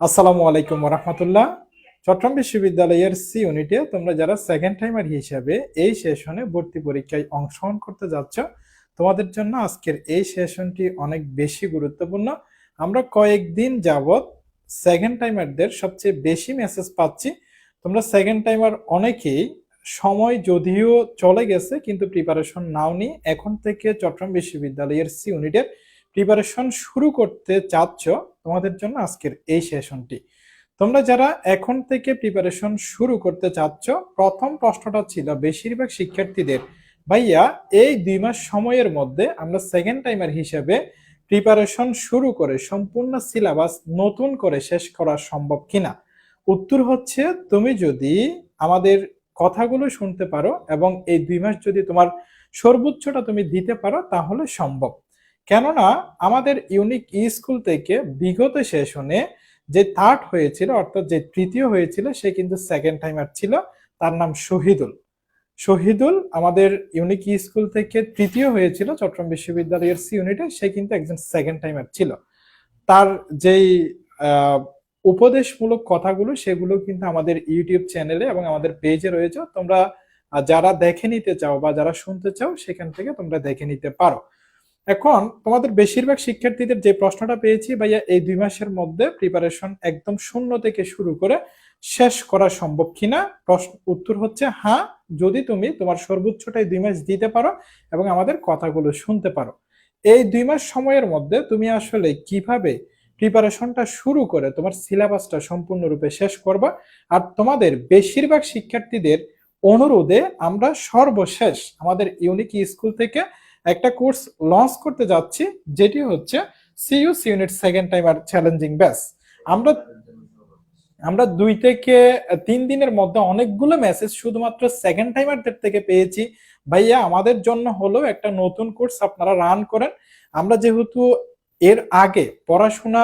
আসসালামু আলাইকুম রহমতুল্লাহ চট্টগ্রাম বিশ্ববিদ্যালয়ের সি ইউনিটে তোমরা যারা সেকেন্ড টাইমার হিসেবে এই সেশনে ভর্তি পরীক্ষায় অংশগ্রহণ করতে যাচ্ছ, তোমাদের জন্য আজকের এই সেশনটি অনেক বেশি গুরুত্বপূর্ণ। আমরা কয়েকদিন যাবৎ সেকেন্ড টাইমারদের সবচেয়ে বেশি মেসেজ পাচ্ছি। তোমরা সেকেন্ড টাইমার অনেকেই সময় যদিও চলে গেছে, কিন্তু প্রিপারেশন নাওনি। এখন থেকে চট্টগ্রাম বিশ্ববিদ্যালয়ের সি ইউনিটের প্রিপারেশন শুরু করতে চাচ্ছ, তোমাদের জন্য আজকের এই সেশনটি তোমরা যারা এখন থেকে প্রিপারেশন শুরু করতে চাচ্ছ, প্রথম প্রশ্নটা ছিল বেশিরভাগ শিক্ষার্থীদের, ভাইয়া, এই দুই মাস সময়ের মধ্যে আমরা সেকেন্ড টাইমার হিসেবে প্রিপারেশন শুরু করে সম্পূর্ণ সিলেবাস নতুন করে শেষ করা সম্ভব কিনা? উত্তর হচ্ছে, তুমি যদি আমাদের কথাগুলো শুনতে পারো এবং এই দুই মাস যদি তোমার সর্বোচ্চটা তুমি দিতে পারো, তাহলে সম্ভব। কেননা আমাদের ইউনিক স্কুল থেকে বিগত সেশনে যে থার্ড হয়েছিল, অর্থাৎ যে তৃতীয় হয়েছিল, সে কিন্তু সেকেন্ড টাইমার ছিল, তার নাম শহীদুল। শহীদুল আমাদের ইউনিক স্কুল থেকে তৃতীয় হয়েছিল, চট্টগ্রাম বিশ্ববিদ্যালয়ের সি ইউনিটে সে কিন্তু একজন সেকেন্ড টাইমার ছিল। তার যেই উপদেশমূলক কথাগুলো, সেগুলো কিন্তু আমাদের ইউটিউব চ্যানেলে এবং আমাদের পেজে রয়েছে। তোমরা যারা দেখে নিতে চাও বা যারা শুনতে চাও, সেখান থেকে তোমরা দেখে নিতে পারো। এখন তোমাদের বেশিরভাগ শিক্ষার্থীদের যে প্রশ্নটা পেয়েছি ভাইয়া, এই দুই মাসের মধ্যে প্রিপারেশন একদম শূন্য থেকে শুরু করে শেষ করা সম্ভব কিনা? প্রশ্ন, উত্তর হচ্ছে হ্যাঁ যদি তুমি তোমার সর্বোচ্চটাই দুই মাস দিতে পারো এবং আমাদের কথাগুলো শুনতে পারো। এই দুই মাস সময়ের মধ্যে তুমি আসলে কীভাবে প্রিপারেশনটা শুরু করে তোমার সিলেবাসটা সম্পূর্ণরূপে শেষ করবা? আর তোমাদের বেশিরভাগ শিক্ষার্থীদের অনুরোধে আমরা সর্বশেষ আমাদের ইউনিক স্কুল থেকে একটা কোর্স লঞ্চ করতে যাচ্ছি, যেটি হচ্ছে সিইউস ইউনিট সেকেন্ড টাইম আর চ্যালেঞ্জিং ব্যাস আমরা আমরা দুই থেকে তিন দিনের মধ্যে অনেকগুলো মেসেজ শুধুমাত্র সেকেন্ড টাইমারদের থেকে পেয়েছি। ভাইয়া, আমাদের জন্য হলো একটা নতুন কোর্স আপনারা রান করেন। আমরা যেহেতু এর আগে পড়াশোনা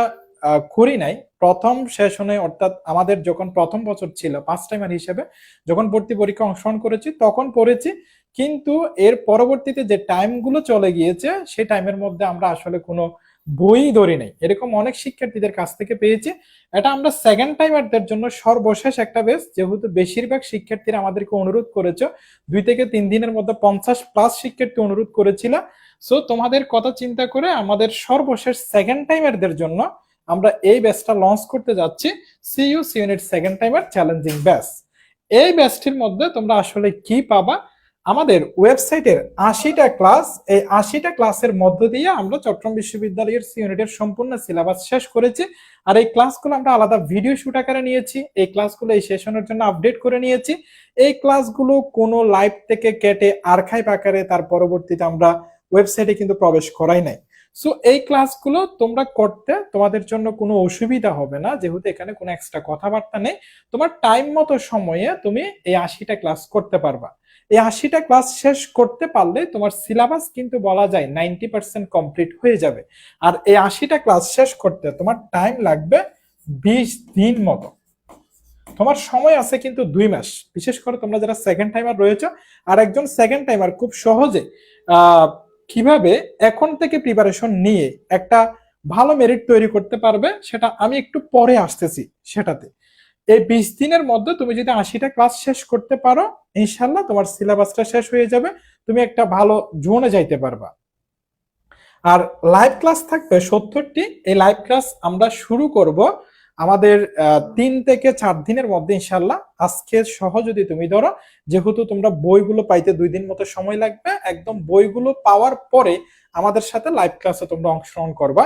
করি নাই প্রথম সেশনে অর্থাৎ আমাদের যখন প্রথম বছর ছিল পাঁচ টাইমার হিসেবে যখন ভর্তি পরীক্ষা অংশগ্রহণ করেছি, তখন পড়েছি। কিন্তু এর পরবর্তীতে যে টাইমগুলো চলে গিয়েছে সেই টাইমের মধ্যে আমরা আসলে কোনো বই ধরি নাই। এরকম অনেক শিক্ষার্থীদের কাছ থেকে পেয়েছি। এটা আমরা সেকেন্ড টাইমারদের জন্য সর্বশেষ একটা বেস যেহেতু বেশিরভাগ শিক্ষার্থীরা আমাদেরকে অনুরোধ করেছে, দুই থেকে তিন দিনের মধ্যে পঞ্চাশ প্লাস শিক্ষার্থী অনুরোধ করেছিল। সো তোমাদের কথা চিন্তা করে আমাদের সর্বশেষ সেকেন্ড টাইমারদের জন্য আমরা এই ব্যাচটা লঞ্চ করতে যাচ্ছি। CUS unit second timer challenging batch এই ব্যাচটির মধ্যে তোমরা আসলে কি পাবা? আমাদের ওয়েবসাইটের আশিটা ক্লাস এই আশিটা ক্লাসের মধ্য দিয়ে আমরা চট্টগ্রাম বিশ্ববিদ্যালয়ের সি ইউনিটের সম্পূর্ণ সিলেবাস শেষ করেছি। আর এই ক্লাসগুলো আমরা আলাদা ভিডিও শুট আকারে নিয়েছি। এই ক্লাসগুলো এই সেশনের জন্য আপডেট করে নিয়েছি। এই ক্লাসগুলো কোনো লাইভ থেকে কেটে আর্কাইভ আকারে তার পরবর্তীতে আমরা ওয়েবসাইটে কিন্তু প্রবেশ করাই নাই। সো এই ক্লাসগুলো তোমরা করতে তোমাদের জন্য কোনো অসুবিধা হবে না যেহেতু এখানে কোনো এক্সট্রা কথাবার্তা নেই। তোমার টাইম মতো সময়ে তুমি এই আশিটা ক্লাস করতে পারবা। এই আশিটা ক্লাস শেষ করতে পারলে তোমার সিলেবাস কিন্তু বলা যায় নাইনটি পার্সেন্ট কমপ্লিট হয়ে যাবে। আর এই আশিটা ক্লাস শেষ করতে তোমার টাইম লাগবে বিশ দিন মতো। তোমার সময় আছে কিন্তু দুই মাস। বিশেষ করে তোমরা যারা সেকেন্ড টাইমার রয়েছে আর একজন সেকেন্ড টাইমার খুব সহজে আহ, কীভাবে এখন থেকে প্রিপারেশন নিয়ে একটা ভালো মেরিট তৈরি করতে পারবে সেটা আমি একটু পরে আসতেছি সেটাতে। এই বিশ দিনের মধ্যে তুমি যদি আশিটা ক্লাস শেষ করতে পারো ইনশাল্লাহ তোমার সিলেবাসটা শেষ হয়ে যাবে, তুমি একটা ভালো জোনে যাইতে পারবা। আর লাইভ ক্লাস থাকবে সত্তরটি, এই লাইভ ক্লাস আমরা শুরু করব আমাদের তিন থেকে চার দিনের মধ্যে ইনশাল্লাহ আজকে সহ যদি তুমি ধরো, যেহেতু তোমরা বইগুলো পাইতে দুই দিন মতো সময় লাগবে, একদম বইগুলো পাওয়ার পরে আমাদের সাথে লাইভ ক্লাসে তোমরা অংশগ্রহণ করবা।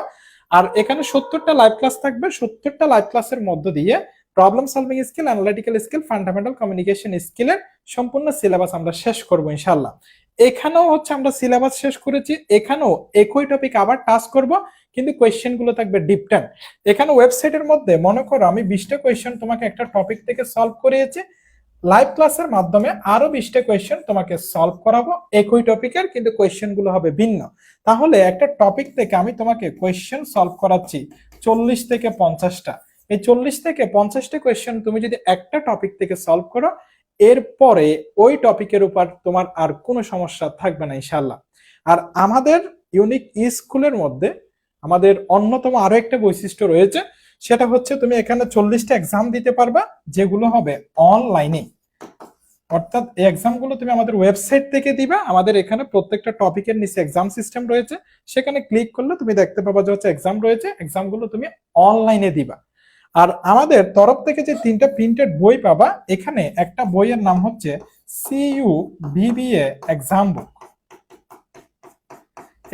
আর এখানে সত্তরটা লাইভ ক্লাস থাকবে, সত্তরটা লাইভ ক্লাসের মধ্য দিয়ে problem solving skill analytical skill fundamental communication স্কিলের সম্পূর্ণ সিলেবাস আমরা শেষ করব ইনশাল্লাহ এখানেও হচ্ছে আমরা সিলেবাস শেষ করেছি, এখানেও একই টপিক আবার টাচ করব, কিন্তু কোয়েশ্চেনগুলো থাকবে ডিপ টেন এখানে ওয়েবসাইটের মধ্যে মনে করো আমি বিশটা কোয়েশ্চেন তোমাকে একটা টপিক থেকে সলভ করিয়েছি লাইভ ক্লাসের মাধ্যমে আরও বিশটা কোয়েশ্চেন তোমাকে সলভ করাবো, একই টপিকের কিন্তু কোয়েশ্চেনগুলো হবে ভিন্ন। তাহলে একটা টপিক থেকে আমি তোমাকে কোয়েশ্চেন সলভ করাচ্ছি চল্লিশ থেকে পঞ্চাশটা। এই চল্লিশ থেকে পঞ্চাশটা কোয়েশ্চেন তুমি যদি একটা টপিক থেকে সলভ করো এরপরে ওই টপিকের উপর তোমার আর কোনো সমস্যা থাকবে না ইনশাল্লাহ আর আমাদের ইউনিক স্কুলের মধ্যে আমাদের অন্যতম আরও একটা বৈশিষ্ট্য রয়েছে, সেটা হচ্ছে তুমি এখানে চল্লিশটা এক্সাম দিতে পারবা, যেগুলো হবে অনলাইনে অর্থাৎ এই এক্সামগুলো তুমি আমাদের ওয়েবসাইট থেকে দিবা, আমাদের এখানে প্রত্যেকটা টপিকের নিচে এক্সাম সিস্টেম রয়েছে, সেখানে ক্লিক করলে তুমি দেখতে পাবা যে হচ্ছে এক্সাম রয়েছে এক্সামগুলো তুমি অনলাইনে দিবা। আর আমাদের তরফ থেকে যে তিনটা প্রিন্টেড বই পাবা, এখানে একটা বইয়ের নাম হচ্ছে সিইউ বিবিএ এক্সাম বুক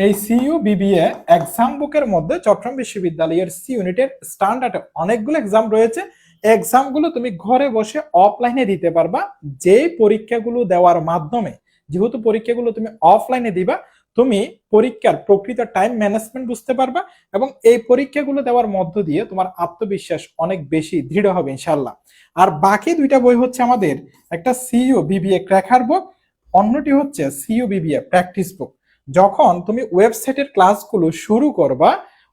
এই সিইউ বিবিএ এক্সাম বুকের মধ্যে চট্টগ্রাম বিশ্ববিদ্যালয়ের সি ইউনিটের স্ট্যান্ডার্ডে অনেকগুলো এক্সাম রয়েছে। এক্সামগুলো তুমি ঘরে বসে অফলাইনে দিতে পারবা। যেই পরীক্ষাগুলো দেওয়ার মাধ্যমে, যেহেতু পরীক্ষাগুলো তুমি অফলাইনে দিবা তুমি পরীক্ষার প্রকৃত টাইম ম্যানেজমেন্ট বুঝতে পারবা এবং এই পরীক্ষাগুলো দেওয়ার মধ্য দিয়ে তোমার আত্মবিশ্বাস অনেক বেশি দৃঢ় হবে ইনশাল্লাহ আর বাকি দুইটা বই হচ্ছে আমাদের একটা সিইও বিবিএ ক্র্যাকার বুক অন্যটি হচ্ছে সিইও বিবিএ প্র্যাকটিস বুক যখন তুমি ওয়েবসাইটের ক্লাসগুলো শুরু করবা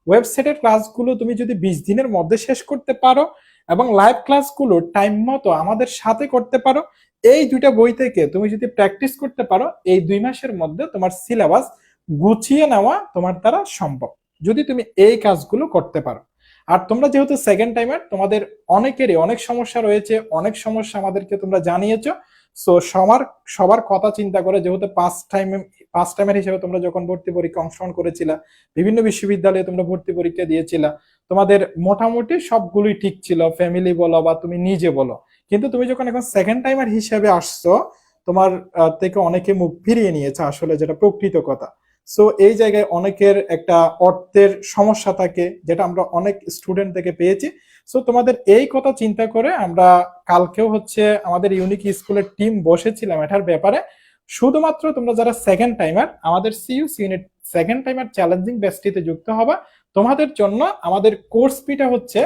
ওয়েবসাইটের ক্লাসগুলো তুমি যদি বিশ দিনের মধ্যে শেষ করতে পারো এবং লাইভ ক্লাসগুলো টাইম মতো আমাদের সাথে করতে পারো এই দুইটা বই থেকে তুমি যদি প্র্যাকটিস করতে পারো, এই দুই মাসের মধ্যে তোমার সিলেবাস গুছিয়ে নেওয়া তোমার দ্বারা সম্ভব। যদি তুমি এই কাজগুলো করতে পারো। আর তোমরা যেহেতু সেকেন্ড টাইমার তোমাদের অনেকেরই অনেক সমস্যা রয়েছে, অনেক সমস্যা আমাদেরকে তোমরা জানিয়েছো। সো সবার সবার কথা চিন্তা করে যেহেতু পাঁচ টাইম পাঁচ টাইমের হিসেবে তোমরা যখন ভর্তি পরীক্ষা অংশগ্রহণ করেছিলা, বিভিন্ন বিশ্ববিদ্যালয়ে তোমরা ভর্তি পরীক্ষা দিয়েছিলা, তোমাদের মোটামুটি সবগুলোই ঠিক ছিল। ফ্যামিলি বলো বা তুমি নিজে বলো। কিন্তু তুমি যখন এখন সেকেন্ড টাইমার হিসেবে আসছো, তোমার থেকে অনেকে মুখ ফিরিয়ে নিয়েছে আসলে যেটা প্রকৃত কথা। সো এই জায়গায় অনেকের একটা অর্থের সমস্যা থাকে, যেটা আমরা অনেক স্টুডেন্ট থেকে পেয়েছি। সো তোমাদের এই কথা চিন্তা করে আমরা কালকেও হচ্ছে আমাদের ইউনিক স্কুলের টিম বসেছিলাম এটার ব্যাপারে। শুধুমাত্র তোমরা যারা সেকেন্ড টাইমার আমাদের CUS unit second timer challenging ব্যাচটিতে যুক্ত হবা। তোমাদের জন্য আমাদের কোর্স ফিটা হচ্ছে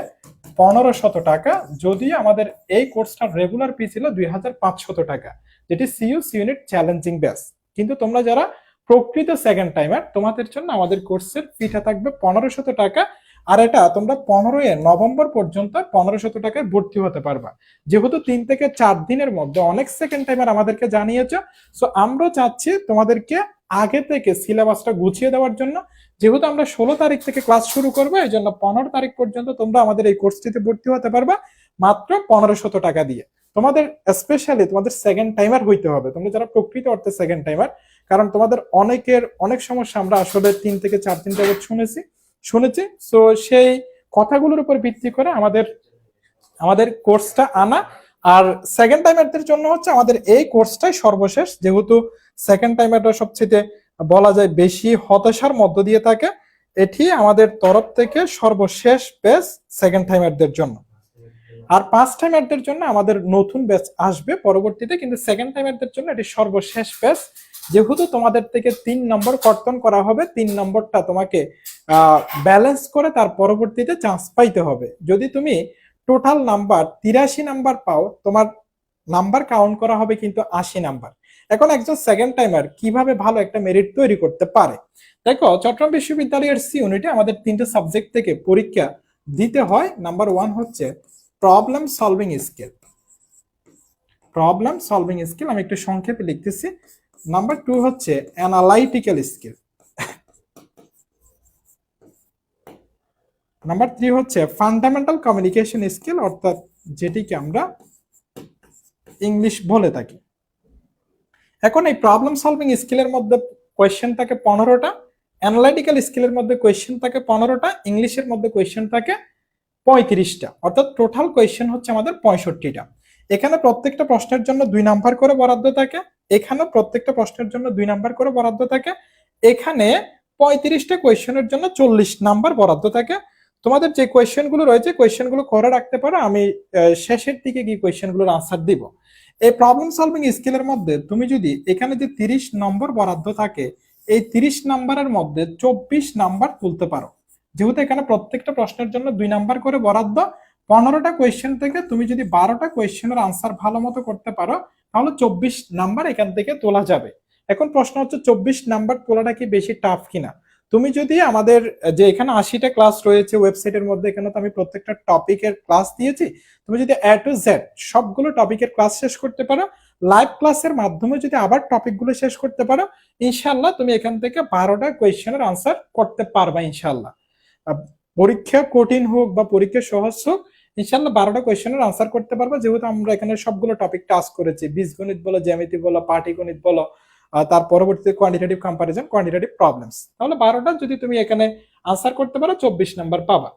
পনেরো শত টাকা, যদি আমাদের এই কোর্সটার রেগুলার ফি ছিল দুই হাজার পাঁচশত টাকা। যেটি সিইউ ইউনিট চ্যালেঞ্জিং ব্যাস কিন্তু তোমরা যারা প্রকৃত সেকেন্ড টাইমার তোমাদের জন্য আমাদের কোর্সের ফিটা থাকবে পনেরো শত টাকা। আর এটা তোমরা পনেরোই নভেম্বর পর্যন্ত পনেরো শত টাকায় ভর্তি হতে পারবা। যেহেতু তিন থেকে চার দিনের মধ্যে অনেক সেকেন্ড টাইমার আমাদেরকে জানিয়েছো সো আমরা চাচ্ছি তোমাদেরকে আগে থেকে সিলেবাসটা গুছিয়ে দেওয়ার জন্য। যেহেতু আমরা ষোলো তারিখ থেকে ক্লাস শুরু করব, এই জন্য পনেরো তারিখ পর্যন্ত তোমরা আমাদের এই কোর্সটিতে ভর্তি হতে পারবা, মাত্র পনেরো শত টাকা দিয়ে। তোমাদের স্পেশালি তোমাদের সেকেন্ড টাইমার হইতে হবে। তোমরা যারা প্রকৃত অর্থে সেকেন্ড টাইমার কারণ তোমাদের অনেকের অনেক সমস্যা আমরা আসলে তিন থেকে চার দিন যাবত শুনেছি। শুনেছি। সো সেই কথাগুলোর উপর ভিত্তি করে আমাদের আমাদের কোর্সটা আনা। আর সেকেন্ড টাইমারদের জন্য হচ্ছে আমাদের এই কোর্সটাই সর্বশেষ। যেহেতু সেকেন্ড টাইমারটা সবচেয়ে বলা যায় বেশি হতাশার মধ্য দিয়ে থাকে, এটি আমাদের তরফ থেকে সর্বশেষ ব্যাচ সেকেন্ড টাইমারদের জন্য। আর পাঁচ টাইমারদের জন্য আমাদের নতুন ব্যাচ আসবে পরবর্তীতে, কিন্তু সেকেন্ড টাইমারদের জন্য এটি সর্বশেষ ব্যাচ যেহেতু তোমাদের থেকে তিন নম্বর কর্তন করা হবে, তিন নম্বরটা তোমাকে ব্যালেন্স করে তার পরবর্তীতে চান্স পাইতে হবে। যদি তুমি টোটাল নাম্বার তিরাশি নাম্বার পাও, তোমার নাম্বার কাউন্ট করা হবে কিন্তু আশি নাম্বার এখন একজন সেকেন্ড টাইমার কীভাবে ভালো একটা মেরিট তৈরি করতে পারে? দেখো, চট্টগ্রাম বিশ্ববিদ্যালয়ের সি ইউনিটে আমাদের তিনটে সাবজেক্ট থেকে পরীক্ষা দিতে হয়। নাম্বার ওয়ান হচ্ছে problem solving skill problem solving skill আমি একটু সংক্ষেপে লিখতেছি। নাম্বার টু হচ্ছে অ্যানালাইটিক্যাল স্কিল নাম্বার থ্রি হচ্ছে ফান্ডামেন্টাল কমিউনিকেশন স্কিল অর্থাৎ যেটিকে আমরা ইংলিশ বলে থাকি। এখন এই প্রবলেম সলভিং স্কিলের মধ্যে কোয়েশ্চেন থাকে পনেরোটা অ্যানালাইটিক্যাল স্কিলের মধ্যে কোয়েশ্চেন থাকে পনেরোটা ইংলিশের মধ্যে কোয়েশ্চেন থাকে পঁয়ত্রিশটা। অর্থাৎ টোটাল কোয়েশ্চেন হচ্ছে আমাদের পঁয়ষট্টিটা। এখানে প্রত্যেকটা প্রশ্নের জন্য দুই নাম্বার করে বরাদ্দ থাকে। এখানে প্রত্যেকটা প্রশ্নের জন্য দুই নাম্বার করে বরাদ্দ থাকে। এখানে পঁয়ত্রিশটা কোয়েশ্চেনের জন্য চল্লিশ নাম্বার বরাদ্দ থাকে। তোমাদের যে কোয়েশ্চেনগুলো রয়েছে কোয়েশ্চেনগুলো করে রাখতে পারো, আমি শেষের দিকে গিয়ে কোয়েশ্চেনগুলোর আনসার দিব। এই প্রবলেম সলভিং স্কিলের মধ্যে তুমি যদি এখানে যে তিরিশ নম্বর বরাদ্দ থাকে, এই তিরিশ নাম্বারের মধ্যে চব্বিশ নাম্বার তুলতে পারো। যেহেতু এখানে প্রত্যেকটা প্রশ্নের জন্য দুই নাম্বার করে বরাদ্দ, পনেরোটা কোয়েশ্চেন থেকে তুমি যদি বারোটা কোয়েশ্চেনের আনসার ভালো মতো করতে পারো তাহলে চব্বিশ নাম্বার এখান থেকে তোলা যাবে। এখন প্রশ্ন হচ্ছে, চব্বিশ নাম্বার তোলাটা কি বেশি টাফ কিনা? তুমি যদি আমাদের, যে এখানে আশিটা ক্লাস রয়েছে ওয়েবসাইটের মধ্যে, এখানে তো আমি প্রত্যেকটা টপিকের ক্লাস দিয়েছি, তুমি যদি এ টু জেড সবগুলো টপিকের ক্লাস শেষ করতে পারো লাইভ ক্লাসের মাধ্যমে যদি আবার টপিকগুলো শেষ করতে পারো ইনশাল্লাহ তুমি এখান থেকে বারোটা কোয়েশ্চেনের আনসার করতে পারবা ইনশাল্লাহ পরীক্ষা কঠিন হোক বা পরীক্ষা সহজ হোক ইনশাল্লাহ বারোটা কোয়েশ্চেনের আনসার করতে পারব। যেহেতু আমরা এখানে সবগুলো টপিক টাচ করেছি বীজগণিত বলো, জ্যামিতি বলো পাটিগণিত বলো তার পরবর্তীতে কোয়ান্টিটেটিভ কম্পারিজন কোয়ান্টিটেটিভ প্রবলেমস তাহলে বারোটা যদি তুমি এখানে আনসার করতে পারো, চব্বিশ নাম্বার পাবা।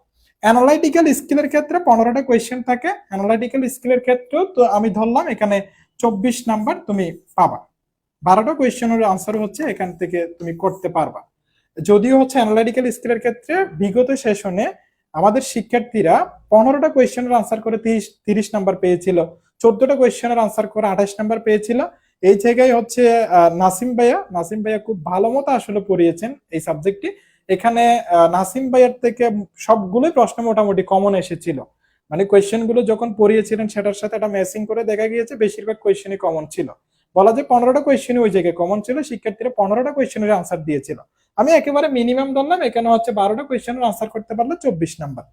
অ্যানালাইটিক্যাল স্কিলের ক্ষেত্রে পনেরোটা কোয়েশ্চেন থাকে। অ্যানালাইটিক্যাল স্কিলের ক্ষেত্রেও তো আমি ধরলাম এখানে চব্বিশ নাম্বার তুমি পাবা। বারোটা কোয়েশ্চেনের আনসার হচ্ছে এখান থেকে তুমি করতে পারবা। যদিও হচ্ছে অ্যানালাইটিক্যাল স্কিলের ক্ষেত্রে বিগত সেশনে আমাদের শিক্ষার্থীরা পনেরোটা কোয়েশ্চেনের আনসার করে তিরিশ তিরিশ নাম্বার পেয়েছিল। চোদ্দটা কোয়েশ্চেনের আনসার করে আঠাশ নাম্বার পেয়েছিল। এই জায়গায় হচ্ছে নাসিম ভাইয়া নাসিম ভাইয়া খুব ভালো মতো আসলে পড়িয়েছেন এই সাবজেক্টটি এখানে নাসিম ভাইয়ার থেকে সবগুলোই প্রশ্ন মোটামুটি কমন এসেছিল। মানে কোয়েশ্চেনগুলো যখন পড়িয়েছিলেন, সেটার সাথে একটা ম্যাচিং করে দেখা গিয়েছে, বেশিরভাগ কোয়েশ্চেনই কমন ছিল। বলা যে পনেরোটা কোয়েশ্চেনই ওই জায়গায় কমন ছিল, শিক্ষার্থীরা পনেরোটা কোয়েশ্চেনের আনসার দিয়েছিল। আমি একেবারে মিনিমাম ধরলাম, এখানে হচ্ছে বারোটা কোয়েশ্চেনের আনসার করতে পারলে চব্বিশ নাম্বার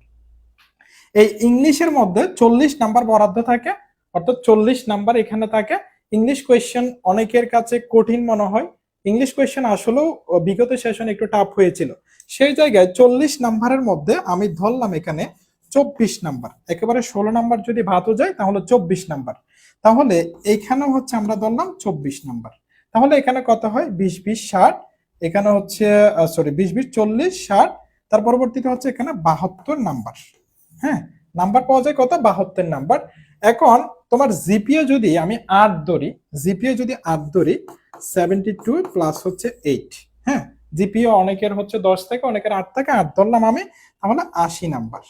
এই ইংলিশের মধ্যে চল্লিশ নাম্বার বরাদ্দ থাকে, অর্থাৎ চল্লিশ নাম্বার এখানে থাকে। ইংলিশ কোয়েশ্চেন অনেকের কাছে কঠিন মনে হয়। ইংলিশ কোয়েশ্চেন আসলেও বিগত সেশন একটু টাফ হয়েছিল। সেই জায়গায় চল্লিশ নাম্বারের মধ্যে আমি ধরলাম এখানে চব্বিশ নাম্বার একেবারে ষোলো নাম্বার যদি ভাতও যায়, তাহলে চব্বিশ নাম্বার তাহলে এখানেও হচ্ছে আমরা ধরলাম চব্বিশ নাম্বার। তাহলে এখানে কত হয়? বিশ বিশ, ষাট। এখানে হচ্ছে সরি বিশ বিশ, চল্লিশ, ষাট। তার পরবর্তীতে হচ্ছে এখানে বাহাত্তর নাম্বার। হ্যাঁ? নাম্বার পাওয়া যায় কত? বাহাত্তর নাম্বার। এখন তোমার জিপিএ যদি আমি আট ধরি জিপিএ যদি আট ধরি সেভেন্টি টু প্লাস হচ্ছে এইট হ্যাঁ? জিপিএ অনেকের হচ্ছে দশ থেকে, অনেকের আট থেকে। আট ধরলাম আমি, তাহলে আশি নাম্বার।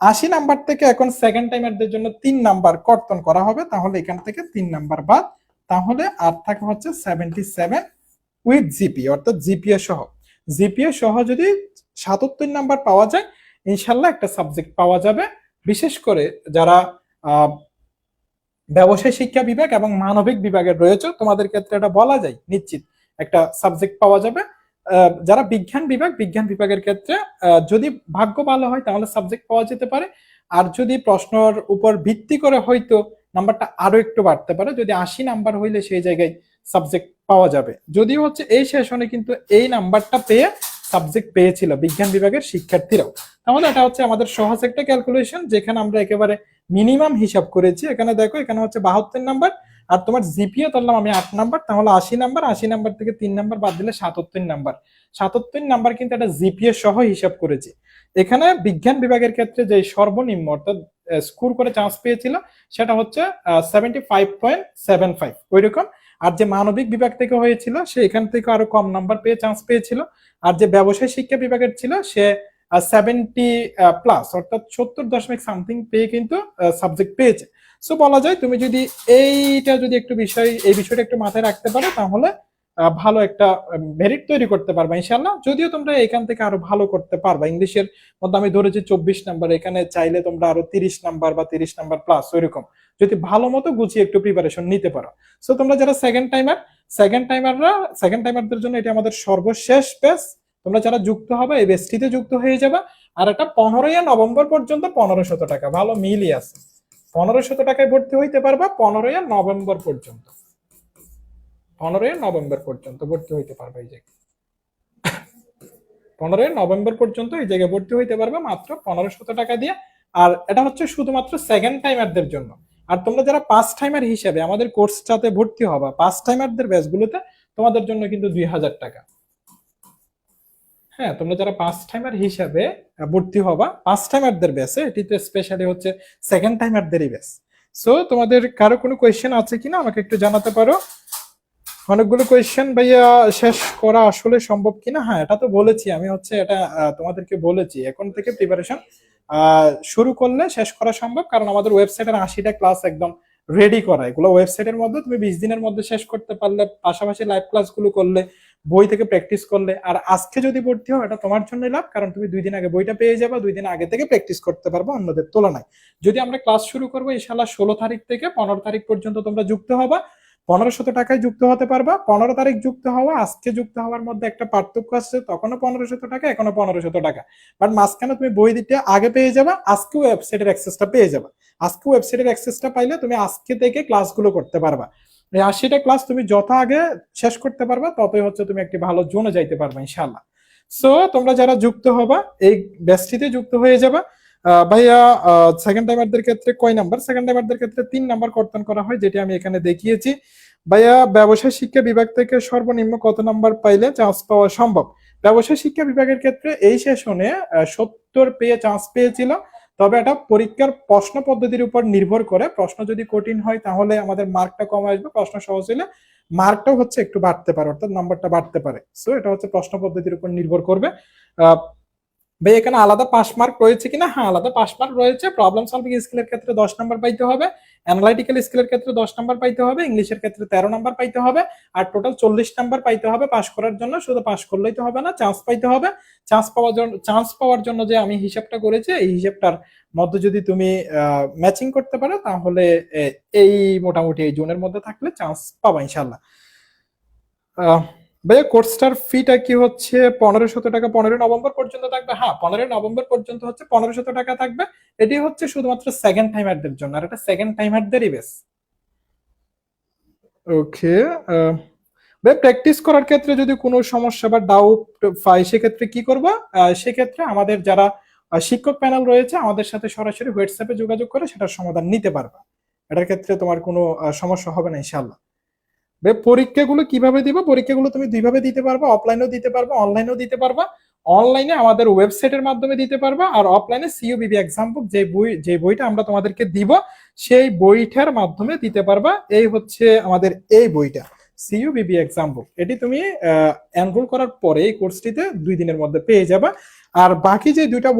আশি নাম্বার থেকে এখন সেকেন্ড টাইমারদের জন্য তিন নাম্বার কর্তন করা হবে, তাহলে এখান থেকে তিন নাম্বার বাদ। তাহলে আর থাকে হচ্ছে সেভেন্টি সেভেন উইথ জিপিএ অর্থাৎ জিপিএ সহ। জিপিএ সহ যদি সাতাত্তর নাম্বার পাওয়া যায়, ইনশাল্লাহ একটা সাবজেক্ট পাওয়া যাবে। বিশেষ করে যারা ব্যবসায় শিক্ষা বিভাগ এবং মানবিক বিভাগের রয়েছে, তোমাদের ক্ষেত্রে এটা বলা যায়, নিশ্চিত একটা সাবজেক্ট পাওয়া যাবে। যারা বিজ্ঞান বিভাগ, বিজ্ঞান বিভাগের ক্ষেত্রে যদি ভাগ্য ভালো হয়, তাহলে সাবজেক্ট পাওয়া যেতে পারে। আর যদি প্রশ্নর উপর ভিত্তি করে হয়তো নাম্বারটা আরও একটু বাড়তে পারে, যদি আশি নাম্বার হইলে সেই জায়গায় সাবজেক্ট পাওয়া যাবে। যদিও হচ্ছে এই সেশনে কিন্তু এই নাম্বারটা পেয়ে সাবজেক্ট পেয়েছিল বিজ্ঞান বিভাগের শিক্ষার্থীরাও। তাহলে এটা হচ্ছে আমাদের সহজ একটা ক্যালকুলেশন যেখানে আমরা একেবারে মিনিমাম হিসাব করেছি। এখানে দেখো, এখানে হচ্ছে বাহাত্তর নাম্বার আর তোমার জিপিও ধরলাম আমি আট নাম্বার, তাহলে আশি নাম্বার আশি নাম্বার থেকে তিন নাম্বার বাদ দিলে সাতাত্তর নাম্বার। সাতাত্তর নাম্বার কিন্তু একটা জিপিএ সহ হিসাব করেছি। এখানে বিজ্ঞান বিভাগের ক্ষেত্রে যে সর্বনিম্ন অর্থাৎ স্কোর করে চান্স পেয়েছিল, সেটা হচ্ছে seventy five point seven five ওই রকম আর যে মানবিক বিভাগ থেকে হয়েছিল, সে এখান থেকে আরও কম নাম্বার পেয়ে চান্স পেয়েছিল। আর যে ব্যবসায় শিক্ষা বিভাগের ছিল, সে সেভেন্টি প্লাস অর্থাৎ সত্তর দশমিক সামথিং পেয়ে কিন্তু সাবজেক্ট পেয়েছে। সো বলা যায় তুমি যদি এইটা যদি একটু বিষয়, এই বিষয়টা একটু মাথায় রাখতে পারো, তাহলে ভালো একটা মেরিট তৈরি করতে পারবা ইনশাল্লাহ যদিও তোমরা এখান থেকে আরও ভালো করতে পারবা। ইংলিশের মধ্যে আমি ধরেছি চব্বিশ নাম্বার, এখানে চাইলে তোমরা আরও তিরিশ নাম্বার বা তিরিশ নাম্বার প্লাস ওইরকম। যদি ভালো মতো গুছিয়ে একটু প্রিপারেশন নিতে পারো। সো তোমরা যারা সেকেন্ড টাইমার সেকেন্ড টাইমাররা সেকেন্ড টাইমারদের জন্য এটা আমাদের সর্বশেষ পেস তোমরা যারা যুক্ত হবে, এই বেসটিতে যুক্ত হয়ে যাবে। আর এটা পনেরোই নভেম্বর পর্যন্ত পনেরোশত টাকা। ভালো মিলই আছে। পনেরোশত টাকায় ভর্তি হইতে পারবা পনেরোই নভেম্বর পর্যন্ত। পনেরোই নভেম্বর পর্যন্ত ভর্তি হইতে পারবে এই জায়গায়। পনেরোই নভেম্বর পর্যন্ত এই জায়গায় ভর্তি হইতে পারবে মাত্র পনেরোশত টাকা দিয়ে। আর এটা হচ্ছে শুধুমাত্র সেকেন্ড টাইমারদের জন্য। আর তোমরা যারা পাঁচ টাইমার হিসেবে আমাদের কোর্সটাতে ভর্তি হবা পাঁচ টাইমারদের ব্যাচগুলোতে তোমাদের জন্য কিন্তু দুই হাজার টাকা। হ্যাঁ তোমরা যারা পাঁচ টাইমার হিসাবে ভর্তি হবা পাঁচ টাইমারদের ব্যাচে এটিতে স্পেশালি হচ্ছে সেকেন্ড টাইমারদেরই ব্যাচ সো তোমাদের কারও কোনো কোয়েশ্চেন আছে কিনা? আমাকে একটু জানাতে পারো। অনেকগুলো কোয়েশ্চেন ভাইয়া শেষ করা আসলে সম্ভব কিনা? হ্যাঁ এটা তো বলেছি। আমি হচ্ছে এটা তোমাদেরকে বলেছি। এখন থেকে প্রিপারেশন শুরু করলে শেষ করা সম্ভব। কারণ আমাদের ওয়েবসাইটের আশিটা ক্লাস একদম রেডি করা। এগুলো ওয়েবসাইটের মধ্যে তুমি বিশ দিনের মধ্যে শেষ করতে পারলে, পাশাপাশি লাইভ ক্লাসগুলো করলে বই থেকে প্র্যাকটিস করলে। আর আজকে যদি ভর্তি হও, এটা তোমার জন্য লাভ, কারণ তুমি দুই দিন আগে বইটা পেয়ে যাবে, দুই দিন আগে থেকে প্র্যাকটিস করতে পারবে অন্যদের তুলনায়। যদি আমরা ক্লাস শুরু করব ইনশাল্লাহ ষোলো তারিখ থেকে পনেরো তারিখ পর্যন্ত তোমরা যুক্ত হবা। পনেরোশত টাকায় যুক্ত হতে পারবা। পনেরো তারিখ যুক্ত হওয়া, আজকে যুক্ত হওয়ার মধ্যে একটা পার্থক্য আছে, তখনও পনেরোশত টাকা এখনও পনেরোশত টাকা। বাট মাঝখানে তুমি বই দিতে আগে পেয়ে যাবা আজকে ওয়েবসাইটের অ্যাক্সেসটা পেয়ে যাবা। আজকে ওয়েবসাইটের অ্যাক্সেসটা পাইলে তুমি আজকে থেকে ক্লাসগুলো করতে পারবা। আশিটা ক্লাস তুমি যত আগে শেষ করতে পারবা, ততই হচ্ছে তুমি একটি ভালো জোনে যাইতে পারবা ইনশাল্লাহ সো তোমরা যারা যুক্ত হবা, এই ব্যাচটিতে যুক্ত হয়ে যাবা। ভাইয়া সেকেন্ড টাইমারদের ক্ষেত্রে কয় নাম্বার? সেকেন্ড টাইমারদের ক্ষেত্রে তিন নাম্বার কর্তন করা হয়, যেটি আমি এখানে দেখিয়েছি। ভাইয়া, ব্যবসায় শিক্ষা বিভাগ থেকে সর্বনিম্ন কত নাম্বার পাইলে চান্স পাওয়া সম্ভব? ব্যবসায় শিক্ষা বিভাগের ক্ষেত্রে এই সেশনে সত্তর পেয়ে চান্স পেয়েছিল। তবে এটা পরীক্ষার প্রশ্ন পদ্ধতির উপর নির্ভর করে। প্রশ্ন যদি কঠিন হয়, তাহলে আমাদের মার্কটা কম আসবে। প্রশ্ন সহজ হলে মার্কটাও হচ্ছে একটু বাড়তে পারে, অর্থাৎ নাম্বারটা বাড়তে পারে। সো এটা হচ্ছে প্রশ্ন পদ্ধতির উপর নির্ভর করবে। ভাই, এখানে আলাদা পাস মার্ক রয়েছে কিনা? হ্যাঁ আলাদা পাস মার্ক রয়েছে। প্রবলেম সলভিং স্কিলের ক্ষেত্রে দশ নাম্বার পাইতে হবে। অ্যানালাইটিক্যাল স্কিলের ক্ষেত্রে দশ নাম্বার পাইতে হবে। ইংলিশের ক্ষেত্রে তেরো নাম্বার পাইতে হবে। আর টোটাল চল্লিশ নাম্বার পাইতে হবে পাস করার জন্য। শুধু পাস করলেই তো হবে না চান্স পাইতে হবে। চান্স পাওয়ার জন্য চান্স পাওয়ার জন্য যে আমি হিসাবটা করেছি, এই হিসাবটার মধ্যে যদি তুমি ম্যাচিং করতে পারো, তাহলে এই মোটামুটি এই জোনের মধ্যে থাকলে চান্স পাবা ইনশাল্লাহ ভাইয়া, কোর্সটার ফিটা কি হচ্ছে পনেরোশত টাকা? পনেরোই নভেম্বর পর্যন্ত থাকবে। হ্যাঁ পনেরোই নভেম্বর পর্যন্ত হচ্ছে পনেরোশত টাকা থাকবে। এটি হচ্ছে শুধুমাত্র সেকেন্ড টাইমারদের জন্য, আর এটা সেকেন্ড টাইমারদেরই বেশ ওকে ভাই প্র্যাকটিস করার ক্ষেত্রে যদি কোনো সমস্যা বা ডাউট পাই সেক্ষেত্রে কি করব? সেক্ষেত্রে আমাদের যারা শিক্ষক প্যানেল রয়েছে, আমাদের সাথে সরাসরি হোয়াটসঅ্যাপে যোগাযোগ করে সেটার সমাধান নিতে পারবা। এটার ক্ষেত্রে তোমার কোনো সমস্যা হবে না ইনশাল্লাহ পরীক্ষাগুলো কীভাবে দিবা? পরীক্ষাগুলো তুমি দুইভাবে দিতে পারবা অফলাইনেও দিতে পারবা অনলাইনেও দিতে পারবা। অনলাইনে আমাদের ওয়েবসাইটের মাধ্যমে দিতে পারবা আর অফলাইনে সিইউবিবি এক্সাম বুক যে বই, যে বইটা আমরা তোমাদেরকে দিব, সেই বইটার মাধ্যমে দিতে পারবা। এই হচ্ছে আমাদের এই বইটা সিইউবিবি এক্সাম বুক এটি তুমি এনরোল করার পরে এই কোর্সটিতে দুই দিনের মধ্যে পেয়ে যাবা। আর বাকি যে দুইটা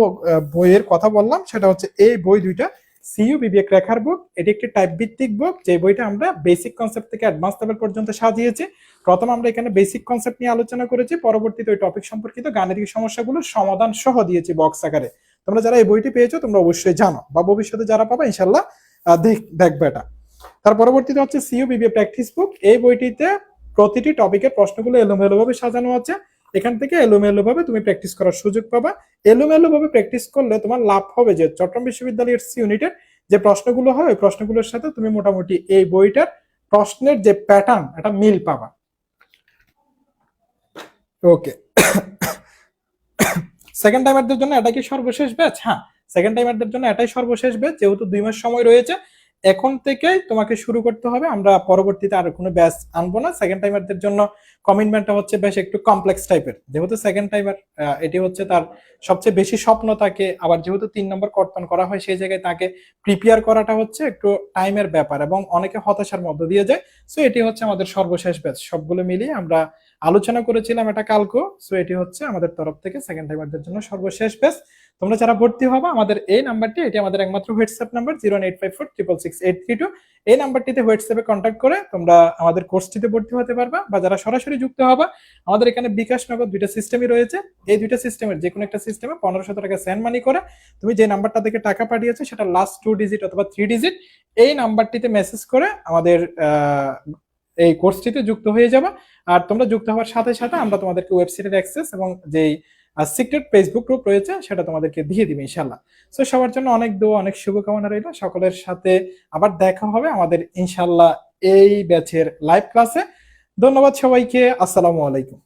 বইয়ের কথা বললাম, সেটা হচ্ছে এই বই দুইটা সিইউ বিবেক রেখার বুক, এটি একটি টাইপ ভিত্তিক বুক, যে বইটা আমরা বেসিক কনসেপ্ট থেকে অ্যাডভান্স লেভেল পর্যন্ত সাজিয়েছি। প্রথম আমরা এখানে বেসিক কনসেপ্ট নিয়ে আলোচনা করেছি, পরবর্তীতে ওই টপিক সম্পর্কিত গাণিতিক সমস্যাগুলো সমাধান সহ দিয়েছি বক্স আকারে। তোমরা যারা এই বইটি পেয়েছ, তোমরা অবশ্যই জানো, বা ভবিষ্যতে যারা পাবে ইনশাল্লাহ দেখ- দেখবে এটা। তার পরবর্তীতে হচ্ছে সিইউ বিবিএ প্র্যাকটিস বুক এই বইটিতে প্রতিটি টপিকের প্রশ্নগুলো এলোমেলোভাবে সাজানো আছে। এখান থেকে এলোমেলো ভাবে তুমি প্র্যাকটিস করার সুযোগ পাবা। এলোমেলো ভাবে প্র্যাকটিস করলে তোমার লাভ হবে যে চট্টগ্রাম বিশ্ববিদ্যালয়ের সি ইউনিটের যে প্রশ্নগুলো হয়, ওই প্রশ্নগুলোর সাথে তুমি মোটামুটি এই বইটার প্রশ্নের যে প্যাটার্ন এটা মিল পাবা। ওকে সেকেন্ড টাইমারদের জন্য এটা কি সর্বশেষ ব্যাচ হ্যাঁ সেকেন্ড টাইমারদের জন্য এটাই সর্বশেষ ব্যাচ যেহেতু দুই মাস সময় রয়েছে এখন থেকে তোমাকে শুরু করতে হবে। আমরা পরবর্তীতে আর কোনো ব্যাচ আনব না। সেকেন্ড টাইমারদের জন্য কমিটমেন্টটা হচ্ছে বেশ একটু কমপ্লেক্স টাইপের যেহেতু সেকেন্ড টাইমার এটি হচ্ছে তার সবচেয়ে বেশি স্বপ্ন থাকে আবার যেহেতু তিন নম্বর কর্তন করা হয়, সেই জায়গায় তাকে প্রিপেয়ার করাটা হচ্ছে একটু টাইমের ব্যাপার এবং অনেকে হতাশার মধ্য দিয়ে যায়। সো এটি হচ্ছে আমাদের সর্বশেষ ব্যাচ সবগুলো মিলিয়ে আমরা আলোচনা করেছিলাম এটা কালকো সো এটি হচ্ছে আমাদের তরফ থেকে সেকেন্ড টাইমারদের জন্য সর্বশেষ ব্যাচ তোমরা যারা ভর্তি হবে, আমাদের এই নাম্বারটি, এটি আমাদের একমাত্র WhatsApp number zero eight five four triple six eight three two এই নাম্বারটিতে হোয়াটসঅ্যাপে কন্ট্যাক্ট করে তোমরা আমাদের কোর্সটিতে ভর্তি হতে পারবা। বা যারা সরাসরি যুক্ত হবে, আমাদের এখানে বিকাশ নগদ দুইটা সিস্টেমই রয়েছে। এই দুইটা সিস্টেমের যে কোনো একটা সিস্টেমে পনেরোশো টাকা সেন্ড মানি করে তুমি যে নাম্বারটা থেকে টাকা পাঠিয়েছো, সেটা লাস্ট টু ডিজিট অথবা থ্রি ডিজিট এই নাম্বারটিতে মেসেজ করে আমাদের এই কোর্সটিতে যুক্ত হয়ে যাবে। আর তোমরা যুক্ত হওয়ার সাথে সাথে আমরা তোমাদেরকে ওয়েবসাইটের অ্যাক্সেস এবং যেই সিক্রেট ফেসবুক গ্রুপ রয়েছে, সেটা তোমাদেরকে দিয়ে দিবে ইনশাল্লাহ তো সবার জন্য অনেক দোয়া, অনেক শুভকামনা রইল। সকলের সাথে আবার দেখা হবে আমাদের ইনশাল্লাহ এই ব্যাচের লাইভ ক্লাসে ধন্যবাদ সবাইকে, আসসালামু আলাইকুম।